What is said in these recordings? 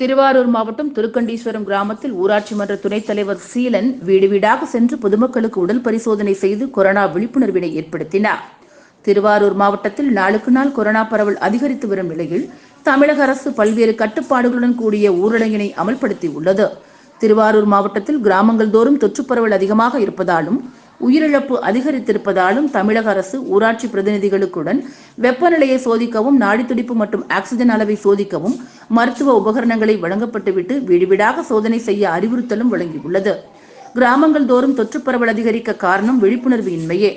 திருவாரூர் மாவட்டம் திருக்கண்டீஸ்வரம் கிராமத்தில் ஊராட்சி மன்ற துணைத் தலைவர் சீலன் வீடு வீடாக சென்று பொதுமக்களுக்கு உடல் பரிசோதனை செய்து கொரோனா விழிப்புணர்வினை ஏற்படுத்தினார். திருவாரூர் மாவட்டத்தில் நாளுக்கு நாள் கொரோனா பரவல் அதிகரித்து வரும் நிலையில் தமிழக அரசு பல்வேறு கட்டுப்பாடுகளுடன் கூடிய ஊரடங்கினை அமல்படுத்தியுள்ளது. திருவாரூர் மாவட்டத்தில் கிராமங்கள் தோறும் தொற்று பரவல் அதிகமாக இருப்பதாலும் உயிரிழப்பு அதிகரித்திருப்பதாலும் தமிழக அரசு ஊராட்சி பிரதிநிதிகளுக்குடன் வெப்பநிலையை சோதிக்கவும் நாடித்துடிப்பு மற்றும் ஆக்சிஜன் அளவை சோதிக்கவும் மருத்துவ உபகரணங்களை வழங்கப்பட்டுவிட்டு வீடுவீடாக சோதனை செய்ய அறிவுறுத்தலும் வழங்கியுள்ளது. கிராமங்கள் தோறும் தொற்று பரவல் அதிகரிக்க காரணம் விழிப்புணர்வு இன்மையே.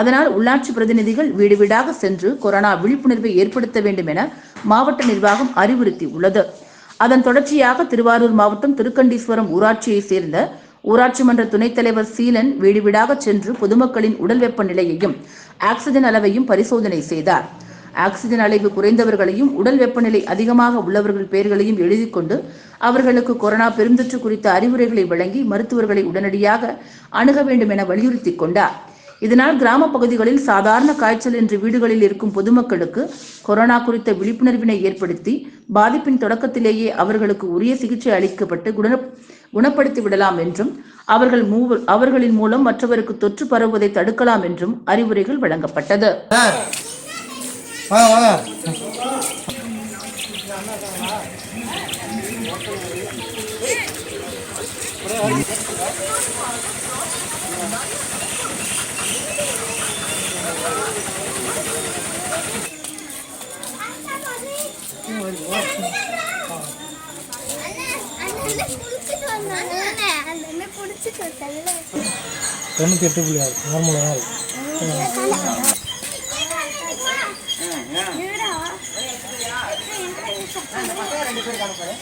அதனால் உள்ளாட்சி பிரதிநிதிகள் வீடு வீடாக சென்று கொரோனா விழிப்புணர்வை ஏற்படுத்த வேண்டும் என மாவட்ட நிர்வாகம் அறிவுறுத்தியுள்ளது. அதன் தொடர்ச்சியாக திருவாரூர் மாவட்டம் திருக்கண்டீஸ்வரம் ஊராட்சியைச் சேர்ந்த ஊராட்சி மன்ற துணைத் தலைவர் சீலன் வீடு வீடாக சென்று பொதுமக்களின் உடல் வெப்பநிலையையும் ஆக்சிஜன் அளவையும் பரிசோதனை செய்தார். ஆக்சிஜன் அளவு குறைந்தவர்களையும் உடல் வெப்பநிலை அதிகமாக உள்ளவர்கள் பெயர்களையும் எழுதி கொண்டு அவர்களுக்கு கொரோனா பெருந்தொற்று குறித்த அறிவுரைகளை வழங்கி மருத்துவர்களை உடனடியாக அணுக வேண்டும் என வலியுறுத்தி கொண்டார். இதனால் கிராம பகுதிகளில் சாதாரண காய்ச்சல் என்று வீடுகளில் இருக்கும் பொதுமக்களுக்கு கொரோனா குறித்த விழிப்புணர்வினை ஏற்படுத்தி பாதிப்பின் தொடக்கத்திலேயே அவர்களுக்கு உரிய சிகிச்சை அளிக்கப்பட்டு குண குணப்படுத்தி விடலாம் என்றும் அவர்கள் மூவர் அவர்களின் மூலம் மற்றவருக்கு தொற்று பரவுவதை தடுக்கலாம் என்றும் அறிவுரைகள் வழங்கப்பட்டது. தொண்ணூற்றி எட்டு புள்ளி ஆறு. நார்மலாக தான் இருக்கு. ரெண்டு பேர் காண போறேன்